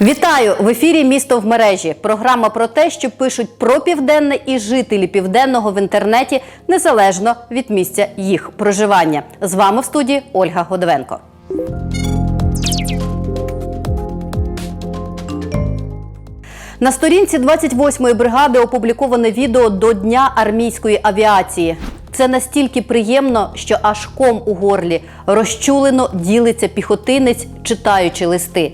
Вітаю в ефірі Місто в мережі. Програма про те, що пишуть про південне і жителі південного в інтернеті незалежно від місця їх проживання. З вами в студії Ольга Годовенко. На сторінці 28-ї бригади опубліковане відео до Дня армійської авіації. Це настільки приємно, що аж ком у горлі розчулено ділиться піхотинець, читаючи листи.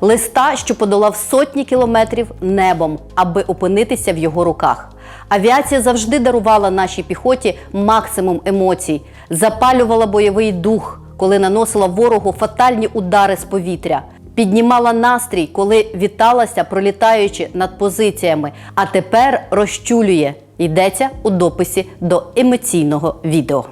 Листа, що подолав сотні кілометрів небом, аби опинитися в його руках. Авіація завжди дарувала нашій піхоті максимум емоцій, запалювала бойовий дух, коли наносила ворогу фатальні удари з повітря піднімала настрій, коли віталася, пролітаючи над позиціями, а тепер розчулює. Йдеться у дописі до емоційного відео.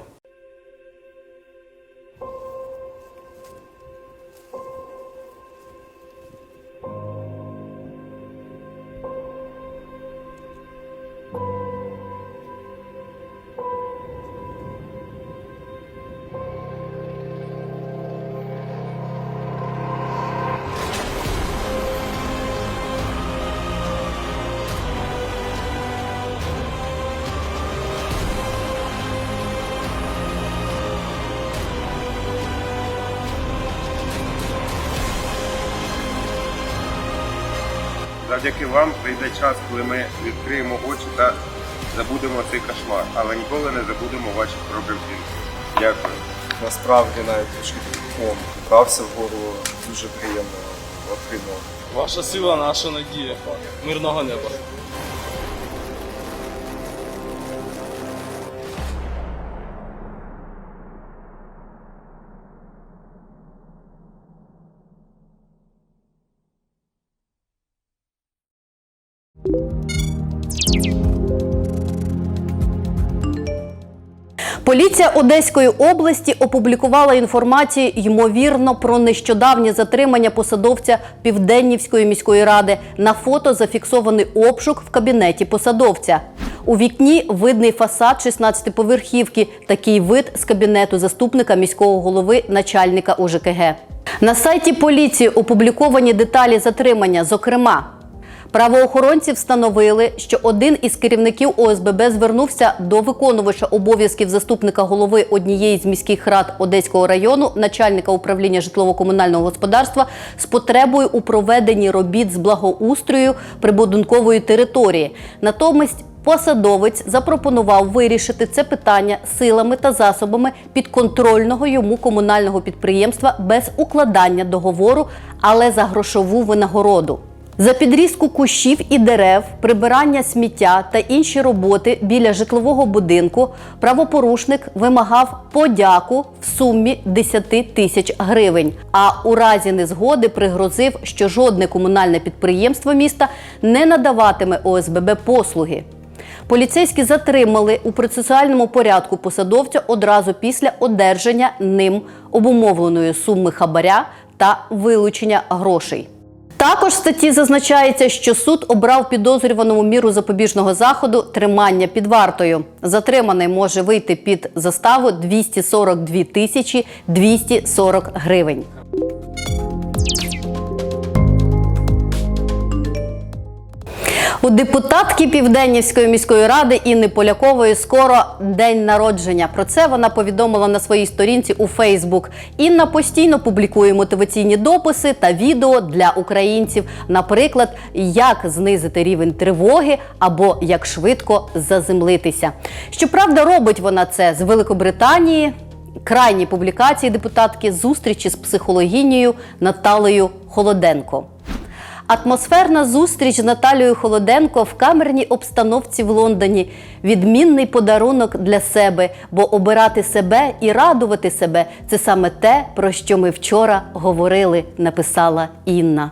Завдяки вам прийде час, коли ми відкриємо очі та забудемо цей кошмар, але ніколи не забудемо ваших пробивків. Дякую. Насправді навіть трішки ком брався вгору, дуже приємно отримав. Ваша сила, наша надія. Мирного неба. Поліція Одеської області опублікувала інформацію ймовірно про нещодавнє затримання посадовця Південнівської міської ради. На фото зафіксований обшук в кабінеті посадовця. У вікні видний фасад 16-поверхівки. Такий вид з кабінету заступника міського голови начальника УЖКГ. На сайті поліції опубліковані деталі затримання. Зокрема, Правоохоронці встановили, що один із керівників ОСББ звернувся до виконувача обов'язків заступника голови однієї з міських рад Одеського району, начальника управління житлово-комунального господарства, з потребою у проведенні робіт з благоустрою прибудинкової території. Натомість посадовець запропонував вирішити це питання силами та засобами підконтрольного йому комунального підприємства без укладання договору, але за грошову винагороду. За підрізку кущів і дерев, прибирання сміття та інші роботи біля житлового будинку правопорушник вимагав подяку в сумі 10 тисяч гривень. А у разі незгоди пригрозив, що жодне комунальне підприємство міста не надаватиме ОСББ послуги. Поліцейські затримали у процесуальному порядку посадовця одразу після одержання ним обумовленої суми хабаря та вилучення грошей. Також в статті зазначається, що суд обрав підозрюваному міру запобіжного заходу тримання під вартою. Затриманий може вийти під заставу 242 тисячі 240 гривень. У депутатки Південнівської міської ради Інни Полякової скоро день народження. Про це вона повідомила на своїй сторінці у Фейсбук. Інна постійно публікує мотиваційні дописи та відео для українців, наприклад, як знизити рівень тривоги або як швидко заземлитися. Щоправда, робить вона це з Великобританії. Крайні публікації депутатки зустрічі з психологінею Наталею Холоденко. Атмосферна зустріч з Наталією Холоденко в камерній обстановці в Лондоні. Відмінний подарунок для себе, бо обирати себе і радувати себе це саме те, про що ми вчора говорили, написала Інна.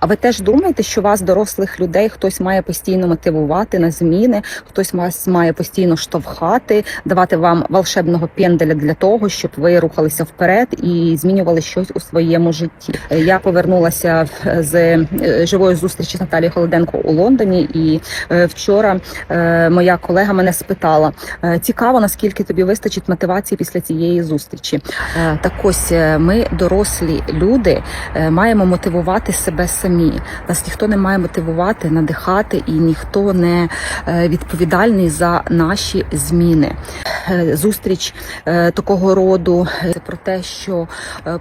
А ви теж думаєте, що вас, дорослих людей, хтось має постійно мотивувати на зміни, хтось вас має постійно штовхати, давати вам волшебного пенделя для того, щоб ви рухалися вперед і змінювали щось у своєму житті. Я повернулася е, з е, живої зустрічі з Наталією Холоденко у Лондоні, і е, вчора моя колега мене спитала: цікаво, наскільки тобі вистачить мотивації після цієї зустрічі. Так ось ми, дорослі люди, маємо мотивувати себе самі. Нас ніхто не має мотивувати, надихати, і ніхто не е, відповідальний за наші зміни. Е, Зустріч е, такого роду це про те, що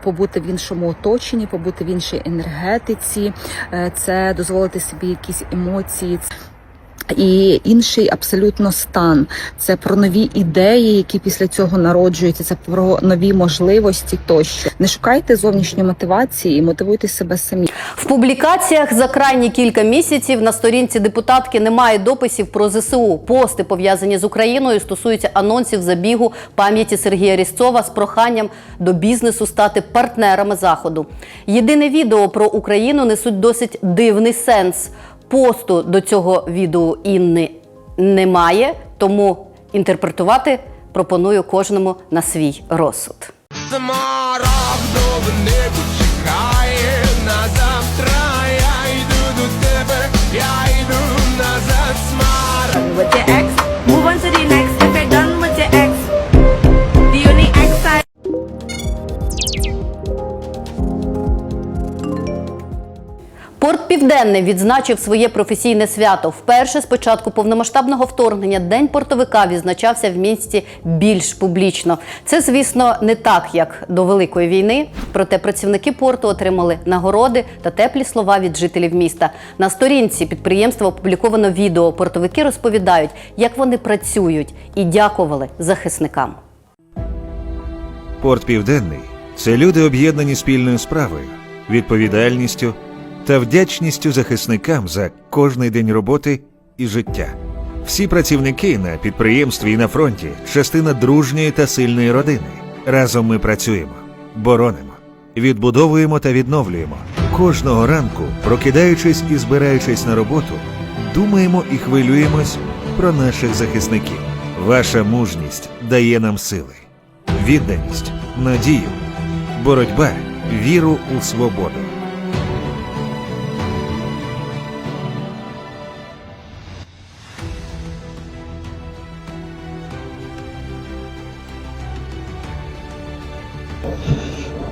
побути в іншому оточенні, побути в іншій енергетиці, це дозволити собі якісь емоції. І інший абсолютно стан. Це про нові ідеї, які після цього народжуються. Це про нові можливості. Тощо не шукайте зовнішньої мотивації і мотивуйте себе самі. В публікаціях за крайні кілька місяців на сторінці депутатки немає дописів про ЗСУ. Пости пов'язані з Україною стосуються анонсів забігу пам'яті Сергія Різцова з проханням до бізнесу стати партнерами заходу. Єдине відео про Україну несуть досить дивний сенс. Посту до цього відео Інни немає, тому інтерпретувати пропоную кожному на свій розсуд. Чекає на завтра. Я йду до тебе, я йду назад, Південний відзначив своє професійне свято. Вперше з початку повномасштабного вторгнення День портовика відзначався в місті більш публічно. Це, звісно, не так, як до Великої війни. Проте працівники порту отримали нагороди та теплі слова від жителів міста. На сторінці підприємства опубліковано відео. Портовики розповідають, як вони працюють, і дякували захисникам. Порт Південний це люди об'єднані спільною справою, відповідальністю та вдячністю захисникам за кожний день роботи і життя. Всі працівники на підприємстві і на фронті частина дружньої та сильної родини. Разом ми працюємо, боронимо, відбудовуємо та відновлюємо. Кожного ранку, прокидаючись і збираючись на роботу, думаємо і хвилюємось про наших захисників. Ваша мужність дає нам сили відданість, надію, боротьба, віру у свободу.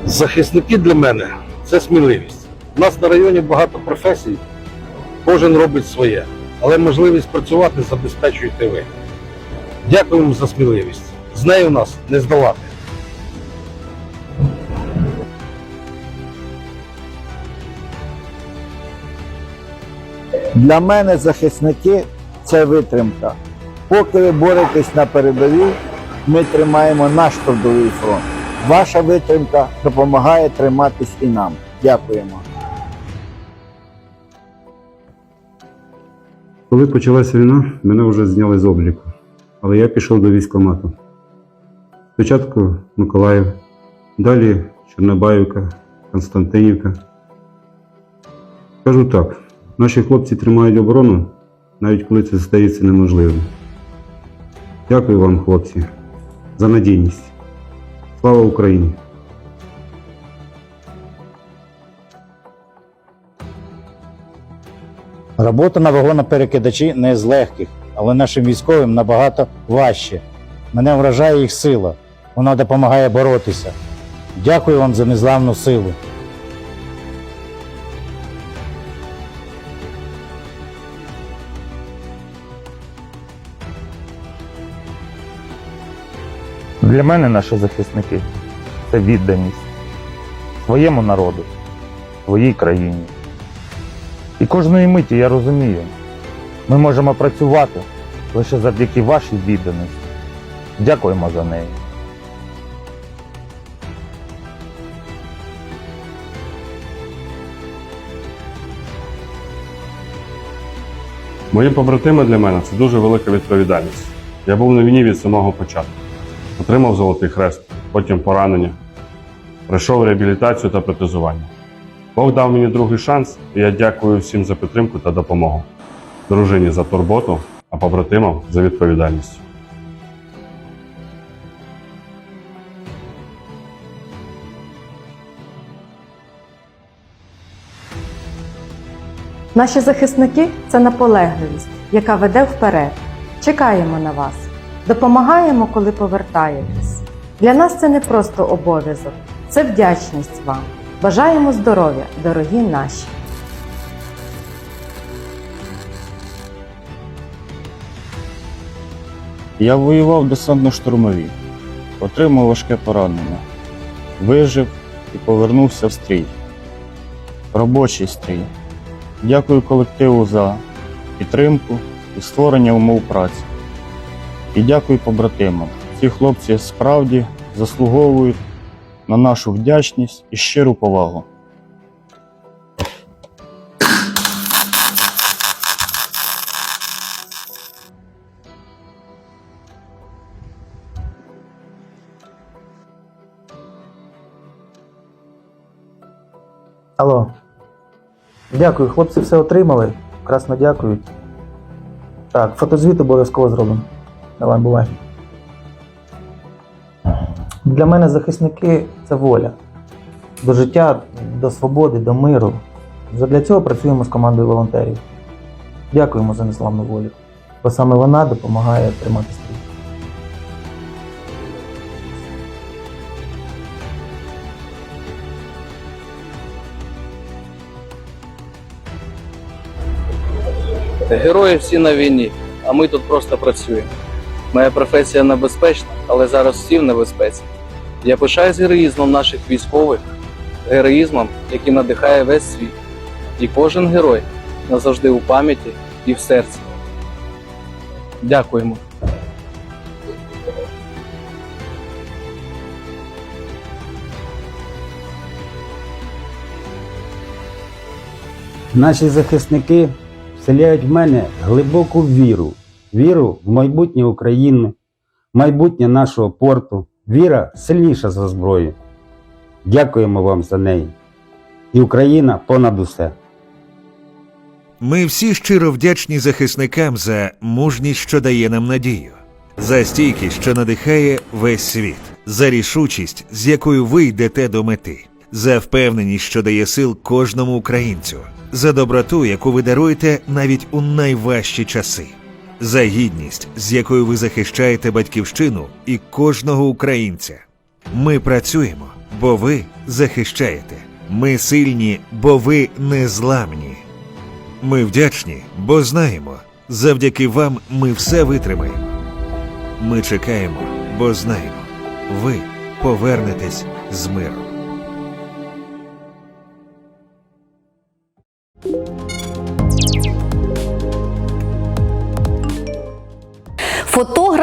Захисники для мене це сміливість. У нас на районі багато професій, кожен робить своє, але можливість працювати забезпечуєте ви. Дякуємо за сміливість. З нею нас не здолати. Для мене захисники це витримка. Поки ви боретесь на передовій, ми тримаємо наш трудовий фронт. Ваша витримка допомагає триматись і нам. Дякуємо. Коли почалася війна, мене вже зняли з обліку, але я пішов до військкомату. Спочатку Миколаїв, далі Чорнобаївка, Константинівка. Кажу так, наші хлопці тримають оборону, навіть коли це стається неможливим. Дякую вам, хлопці, за надійність. Слава Україні! Робота на вагоноперекидачі не з легких, але нашим військовим набагато важче. Мене вражає їх сила. Вона допомагає боротися. Дякую вам за незламну силу. Для мене наші захисники це відданість своєму народу, своїй країні. І кожної миті я розумію, ми можемо працювати лише завдяки вашій відданості. Дякуємо за неї. Мої побратими для мене це дуже велика відповідальність. Я був на війні від самого початку. Отримав Золотий Хрест, потім поранення. Пройшов реабілітацію та протезування. Бог дав мені другий шанс, і я дякую всім за підтримку та допомогу. Дружині за турботу, а побратимам за відповідальність. Наші захисники це наполегливість, яка веде вперед. Чекаємо на вас, допомагаємо, коли повертаєтесь. Для нас це не просто обов'язок, це вдячність вам. Бажаємо здоров'я, дорогі наші. Я воював десантно-штурмові, отримав важке поранення, вижив і повернувся в стрій. Робочий стрій. Дякую колективу за підтримку і створення умов праці. І дякую побратимам. Ці хлопці справді заслуговують на нашу вдячність і щиру повагу. Алло. Дякую, хлопці все отримали. Красно дякують. Так, фотозвіт обов'язково зробимо. Давай, бувай. Для мене захисники це воля. До життя, до свободи, до миру. Задля цього працюємо з командою волонтерів. Дякуємо за незламну волю. Бо саме вона допомагає тримати стрій. Герої всі на війні, а ми тут просто працюємо. Моя професія небезпечна, але зараз всі в небезпеці. Я пишаюсь героїзмом наших військових, героїзмом, який надихає весь світ. І кожен герой назавжди у пам'яті і в серці. Дякуємо. Наші захисники вселяють в мене глибоку віру, віру в майбутнє України, майбутнє нашого порту. Віра сильніша за зброю. Дякуємо вам за неї. І Україна понад усе. Ми всі щиро вдячні захисникам за мужність, що дає нам надію, за стійкість, що надихає весь світ, за рішучість, з якою ви йдете до мети, за впевненість, що дає сил кожному українцю, за доброту, яку ви даруєте навіть у найважчі часи, за гідність, з якою ви захищаєте батьківщину і кожного українця. Ми працюємо, бо ви захищаєте. Ми сильні, бо ви незламні. Ми вдячні, бо знаємо, завдяки вам ми все витримаємо. Ми чекаємо, бо знаємо, ви повернетесь з миром.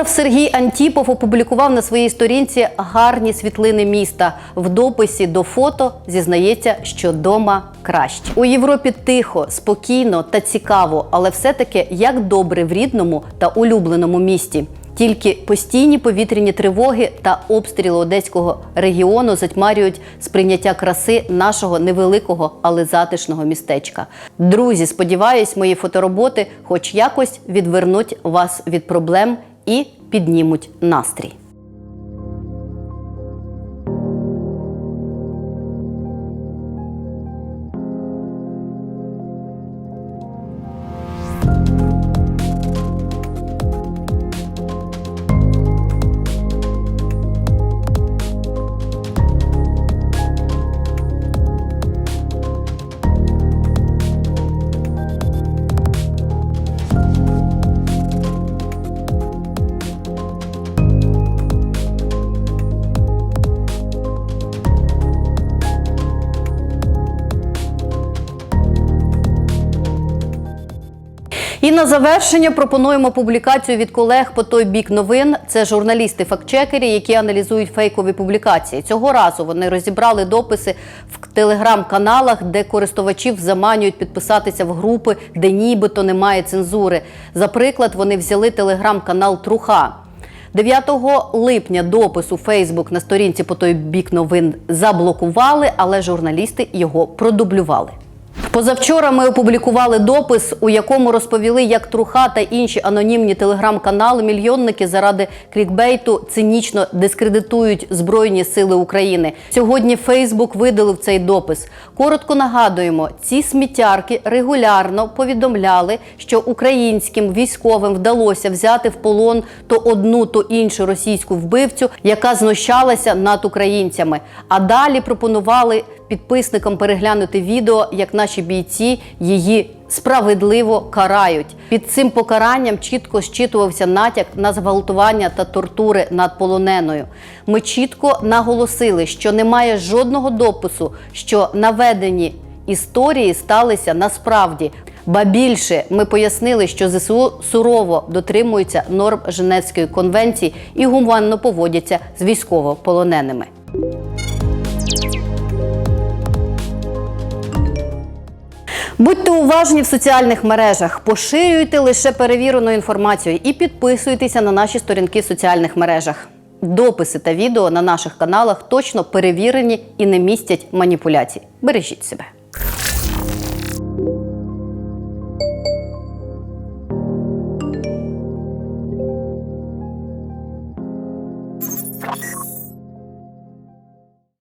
Фотограф Сергій Антіпов опублікував на своїй сторінці гарні світлини міста. В дописі до фото зізнається, що дома краще. У Європі тихо, спокійно та цікаво, але все-таки як добре в рідному та улюбленому місті. Тільки постійні повітряні тривоги та обстріли одеського регіону затьмарюють сприйняття краси нашого невеликого, але затишного містечка. Друзі, сподіваюсь, мої фотороботи хоч якось відвернуть вас від проблем і піднімуть настрій. І на завершення пропонуємо публікацію від колег по той бік новин. Це журналісти-фактчекері, які аналізують фейкові публікації. Цього разу вони розібрали дописи в телеграм-каналах, де користувачів заманюють підписатися в групи, де нібито немає цензури. За приклад, вони взяли телеграм-канал Труха. 9 липня допис у Фейсбук на сторінці по той бік новин заблокували, але журналісти його продублювали. Позавчора ми опублікували допис, у якому розповіли, як Труха та інші анонімні телеграм-канали мільйонники заради клікбейту цинічно дискредитують Збройні сили України. Сьогодні Фейсбук видалив цей допис. Коротко нагадуємо, ці сміттярки регулярно повідомляли, що українським військовим вдалося взяти в полон то одну, то іншу російську вбивцю, яка знущалася над українцями. А далі пропонували підписникам переглянути відео, як наші бійці її справедливо карають. Під цим покаранням чітко щитувався натяк на зґвалтування та тортури над полоненою. Ми чітко наголосили, що немає жодного допису, що наведені історії сталися насправді. Ба більше ми пояснили, що ЗСУ сурово дотримуються норм Женевської конвенції і гуманно поводяться з військовополоненими. Будьте уважні в соціальних мережах, поширюйте лише перевірену інформацію і підписуйтеся на наші сторінки в соціальних мережах. Дописи та відео на наших каналах точно перевірені і не містять маніпуляцій. Бережіть себе.